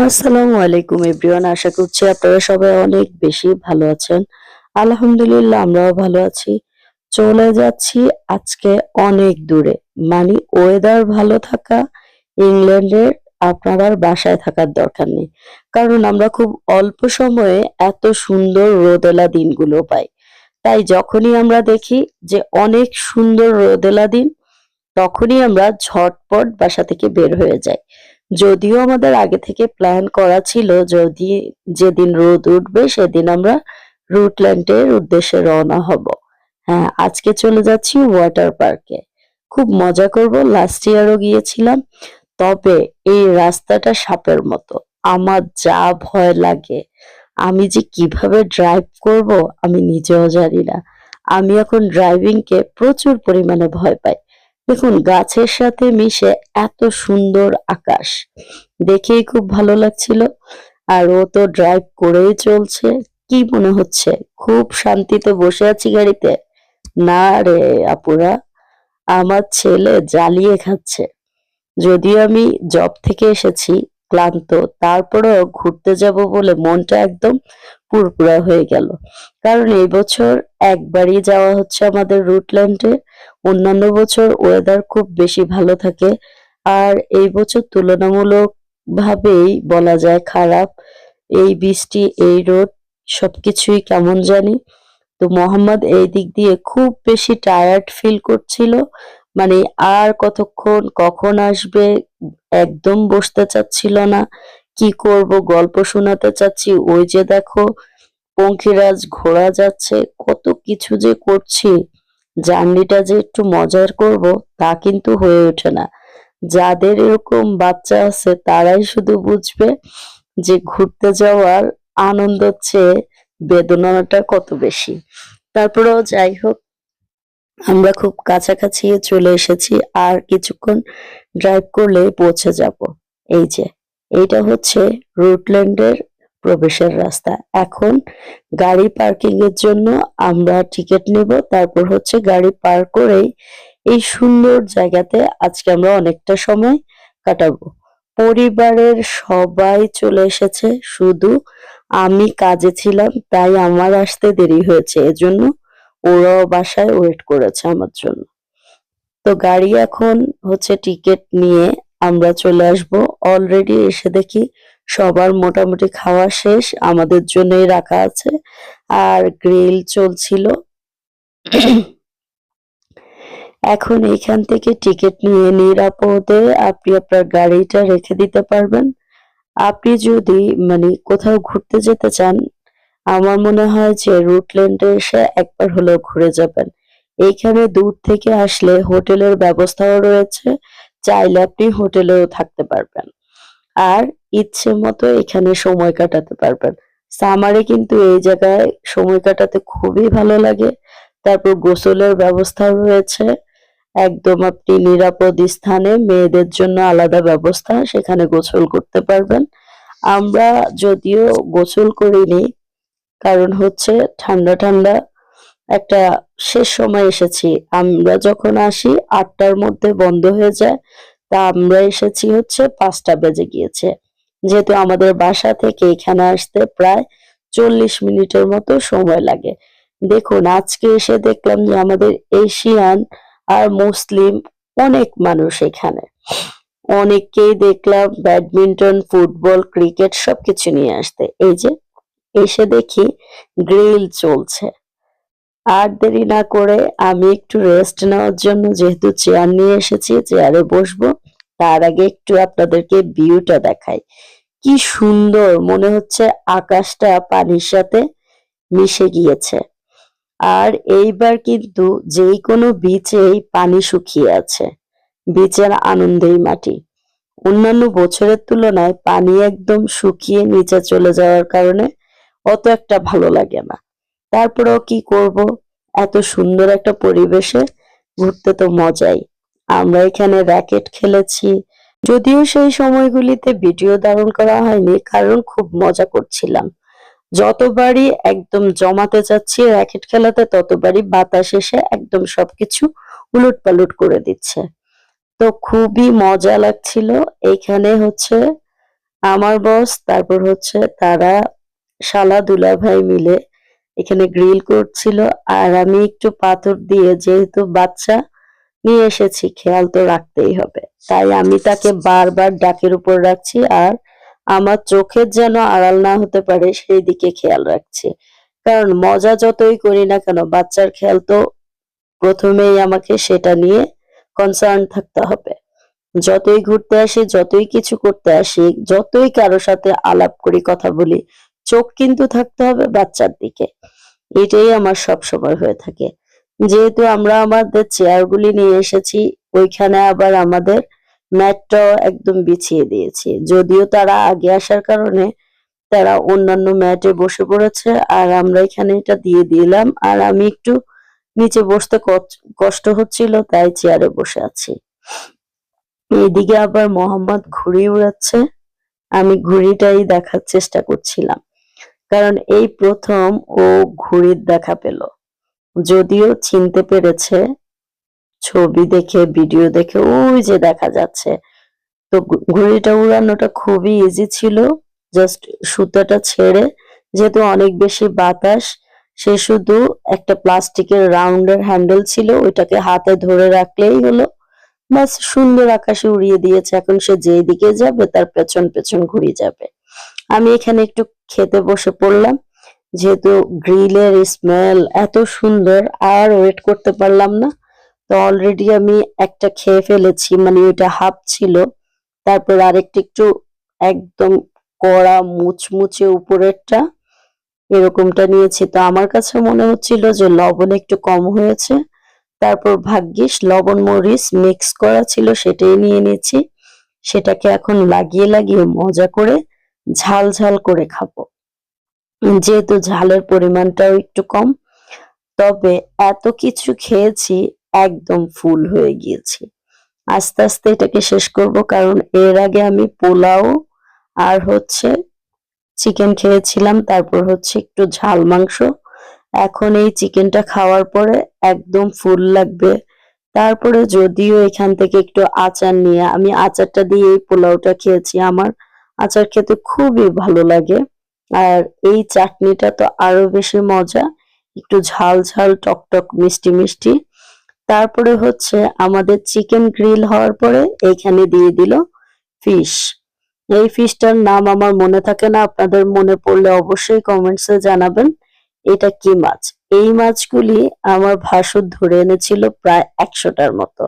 আসসালামু আলাইকুম এভরিওয়ান, আশা করছি আপনারা সবাই অনেক বেশি ভালো আছেন। আলহামদুলিল্লাহ, আমরাও ভালো আছি। চলে যাচ্ছি আজকে অনেক দূরে মানে ওয়েদার ভালো থাকা, ইংল্যান্ডের আপনার আর বাসায় থাকার দরকার নেই। কারণ আমরা খুব অল্প সময়ে এত সুন্দর রোদেলা দিনগুলো পাই। তাই যখনই আমরা দেখি যে অনেক সুন্দর রোদেলা দিন, তখনই আমরা ঝটপট বাসা থেকে বের হয়ে যাই। যদিও আমাদের আগে থেকে প্ল্যান করা ছিল যদি যেদিন রোদ উঠবে সেদিন আমরা রুটল্যান্ডের উদ্দেশ্যে রওনা হব। হ্যাঁ আজকে চলে যাচ্ছি ওয়াটার পার্কে খুব মজা করব লাস্ট ইয়ারও গিয়েছিলাম। তবে এই রাস্তাটা সাপের মতো। আমার যা ভয় লাগে, আমি যে কীভাবে ড্রাইভ করব আমি নিজেও জানি না। আমি এখন ড্রাইভিংকে প্রচুর পরিমাণে ভয় পাই। দেখুন, গাছের সাথে মিশে এত সুন্দর আকাশ। দেখেই খুব ভালো লাগছিল। আর ও তো ড্রাইভ করেই চলছে। কি মনে হচ্ছে? খুব শান্তিতে বসে আছি গাড়িতে? না রে আপুরা, আমার ছেলে জ্বালিয়ে খাচ্ছে। যদিও আমি জব থেকে এসেছি, ক্লান্ত, তারপরেও ঘুরতে যাব বলে মনটা একদম পুরপুরা হয়ে গেল। কারণ এই বছর একবারই যাওয়া হচ্ছে আমাদের রুটল্যান্ডে অন্যান্য বছর ওয়েদার খুব বেশি ভালো থাকে। আর এই বছর তুলনামূলক ভাবেই বলা যায় খারাপ। এই বৃষ্টি, এই রোদ, সবকিছুই কেমন জানি। তো মোহাম্মদ এই দিক দিয়ে খুব বেশি টায়ার্ড ফিল করছিল। মানে আর কতক্ষণ, কখন আসবে, একদম বসতে চাচ্ছিল না। কি করব, গল্প শোনাতে চাচ্ছি। ওই যে দেখো, পঙ্খিরাজ ঘোরা যাচ্ছে, কত কিছু যে করছি। জার্নিটা যে একটু মজার করব, তা কিন্তু হয়ে ওঠে না। যাদের এরকম বাচ্চা আছে, তারাই শুধু বুঝবে যে ঘুরতে যাওয়ার আনন্দের চেয়ে বেদনাটা কত বেশি। তারপরেও যাই হোক, আমরা খুব কাছাকাছি চলে এসেছি আর কিছুক্ষণ ড্রাইভ করলে পৌঁছে যাব। এই যে, এইটা হচ্ছে রুটল্যান্ডের প্রবেশের রাস্তা। এখন গাড়ি পার্কিং এর জন্য আমরা টিকিট নেব। তারপর হচ্ছে গাড়ি পার করেই এই সুন্দর জায়গাতে আজকে আমরা অনেকটা সময় কাটাবো। পরিবারের সবাই চলে এসেছে। শুধু আমি কাজে ছিলাম, তাই আমার আসতে দেরি হয়েছে। এজন্য ওরাও বাসায় ওয়েট করেছে আমার জন্য। তো গাড়ি এখন হচ্ছে টিকিট নিয়ে আমরা চলে আসব। অলরেডি এসে দেখি সবার মোটামুটি খাওয়া শেষ, আমাদের জন্যই রাখা আছে। আর গ্রিল চলছিল। এখন এখান থেকে টিকিট নিয়ে নিরাপদে আপনি আপনার গাড়িটা রেখে দিতে পারবেন। আপনি যদি মানে কোথাও ঘুরতে যেতে চান, আমার মনে হয় যে রুটল্যান্ডে এসে একবার হলেও ঘুরে যাবেন। এইখানে দূর থেকে আসলে হোটেলের ব্যবস্থাও রয়েছে, চাইলে আপনি হোটেলেও থাকতে পারবেন। আর ইচ্ছে মতো এখানে সময় কাটাতে পারবেন। সামারে কিন্তু এই জায়গায় সময় কাটাতে খুবই ভালো লাগে। তারপর গোসলের ব্যবস্থা রয়েছে। একদম আপনি নিরাপদ স্থানে মেয়েদের জন্য আলাদা ব্যবস্থা, সেখানে গোসল করতে পারবেন। আমরা যদিও গোসল করিনি, কারণ হচ্ছে ঠান্ডা ঠান্ডা একটা শেষ সময় এসেছি। আমরা যখন আসি, আটটার মধ্যে বন্ধ হয়ে যায়। তা আমরা এসেছি হচ্ছে পাঁচটা বেজে গিয়েছে। যেহেতু আমাদের বাসা থেকে এখানে আসতে প্রায় চল্লিশ মিনিটের মতো সময় লাগে। দেখুন, আজকে এসে দেখলাম যে আমাদের এশিয়ান আর মুসলিম অনেক মানুষ এখানে। অনেককেই দেখলাম, ব্যাডমিন্টন, ফুটবল, ক্রিকেট সবকিছু নিয়ে আসতে। এই যে, এসে দেখি গ্রিল চলছে। আর দেরি না করে আমি একটু রেস্ট নেওয়ার জন্য যেহেতু চেয়ার নিয়ে এসেছি চেয়ারে বসবো। তার আগে একটু আপনাদেরকে ভিউটা দেখাই। কি সুন্দর, মনে হচ্ছে আকাশটা পানির সাথে মিশে গিয়েছে। আর এইবার কিন্তু যেই কোনো বিচেই পানি শুকিয়ে আছে বিচের আনন্দেই মাটি। অন্যান্য বছরের তুলনায় পানি একদম শুকিয়ে নিচে চলে যাওয়ার কারণে অত একটা ভালো লাগে না। তারপরেও কি করব? এত সুন্দর একটা পরিবেশে ঘুরতে তো মজাই। আমরা এখানে র্যাকেট খেলেছি। যদিও সেই সময়গুলিতে ভিডিও ধারণ করা হয়নি, কারণ খুব মজা করছিলাম। যতবারই একদম জমাতে যাচ্ছি র্যাকেট খেলাতে, ততবারই বাতাস এসে একদম সবকিছু উলট পালট করে দিচ্ছে। তো খুবই মজা লাগছিল। এখানে হচ্ছে আমার বস, তারপর হচ্ছে তারা, শালা দুলাভাই মিলে এখানে গ্রিল করছিল, আর আমি একটু পাথর দিয়ে যেহেতু বাচ্চা নিয়ে এসেছি, খেয়াল তো রাখতেই হবে। তাই আমি তাকে বারবার ডাকের উপর রাখছি, আর আমার চোখের যেন আড়াল না হতে পারে, সেই দিকে খেয়াল রাখছি। কারণ মজা যতই করি না কেন, বাচ্চার খেয়াল তো প্রথমেই আমাকে সেটা নিয়ে কনসার্ন থাকতে হবে। যতই ঘুরতে আসি, যতই কিছু করতে আসি, যতই কারও সাথে আলাপ করি, কথা বলি চোখ কিন্তু থাকতে হবে বাচ্চার দিকে। এটাই আমার সব সময় হয়ে থাকে। যেহেতু আমরা আমাদের চেয়ারগুলি নিয়ে এসেছি, ওইখানে আবার আমাদের ম্যাটটাও একদম বিছিয়ে দিয়েছি। যদিও তারা আগে আসার কারণে তারা অন্যান্য ম্যাটে বসে পড়েছে, আর আমরা এখানে এটা দিয়ে দিলাম। আর আমি একটু নিচে বসতে কষ্ট হচ্ছিল, তাই চেয়ারে বসে আছি। এদিকে আবার মোহাম্মদ ঘুড়ি উড়াচ্ছে। আমি ঘুড়িটাই দেখার চেষ্টা করছিলাম। কারণ এই প্রথম ও ঘুড়ির দেখা পেল। যদিও চিনতে পেরেছে, ছবি দেখে, ভিডিও দেখে, ওই যে দেখা যাচ্ছে। তো ঘুড়িটা উড়ানোটা খুবই ইজি ছিল। জাস্ট সুতাটা ছেড়ে, যেহেতু অনেক বেশি বাতাস, সে শুধু একটা প্লাস্টিকের রাউন্ডের হ্যান্ডেল ছিল, ওইটাকে হাতে ধরে রাখলেই হলো। বাস সুন্দর আকাশে উড়িয়ে দিয়েছে। এখন সে যেই দিকে যাবে, তার পেছন পেছন ঘুরে যাবে। আমি এখানে একটু খেতে বসে পড়লাম। যেহেতু গ্রিলের স্মেল এত সুন্দর, আর ওয়েট করতে পারলাম না। তো অলরেডি আমি একটা খেয়ে ফেলেছি মানে ওইটা হাফ ছিল। তারপর আরেকটা একটু একদম কড়া মুচমুচে উপরেরটা এরকমটা নিয়েছি। তো আমার কাছে মনে হচ্ছিল যে লবণ একটু কম হয়েছে। তারপর ভাগ্যিস লবণ মরিচ মিক্স করা ছিল, সেটাই নিয়ে নিয়েছি। সেটাকে এখন লাগিয়ে লাগিয়ে মজা করে ঝাল ঝাল করে খাব। যেহেতু ঝালের পরিমাণটাও একটু কম, তবে এত কিছু খেয়েছি একদম ফুল হয়ে গিয়েছি। আস্তে আস্তে এটাকে শেষ করব কারণ এর আগে আমি পোলাও আর হচ্ছে চিকেন খেয়েছিলাম, তারপর হচ্ছে একটু ঝাল মাংস। এখন এই চিকেনটা খাওয়ার পরে একদম ফুল লাগবে। তারপরে যদিও এখান থেকে একটু আচার নিয়ে, আমি আচারটা দিয়ে এই পোলাওটা খেয়েছি আমার। আচার খেতে খুবই ভালো লাগে। আর এই চাটনিটা তো আরও বেশি মজা, একটু ঝাল ঝাল, টক টক, মিষ্টি মিষ্টি। তারপরে হচ্ছে আমাদের চিকেন গ্রিল হওয়ার পরে এইখানে দিয়ে দিল ফিশ। এই ফিশটার নাম আমার মনে থাকে না, আপনাদের মনে পড়লে অবশ্যই কমেন্টসে জানাবেন, এটা কি মাছ? এই মাছগুলি আমার ভাসুর ধরে এনেছিল প্রায় একশোটার মতো।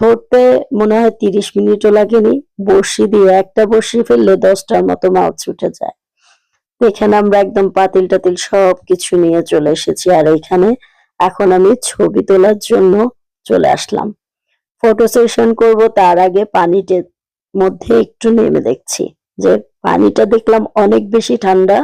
ধরতে মনে হয় তিরিশ মিনিটও লাগেনি। বড়শি দিয়ে একটা বড়শি ফেললে দশটার মতো মাছ উঠে যায়। এখানে আমরা একদম পাতিল টাতিল সব কিছু নিয়ে চলে এসেছি আর এখানে এখন আমি ছবি তোলার জন্য চলে আসলাম। ফটো সেশন করব, তার আগে পানিতে মধ্যে একটু নেমে দেখছি। যে পানিটা দেখলাম অনেক বেশি ঠান্ডা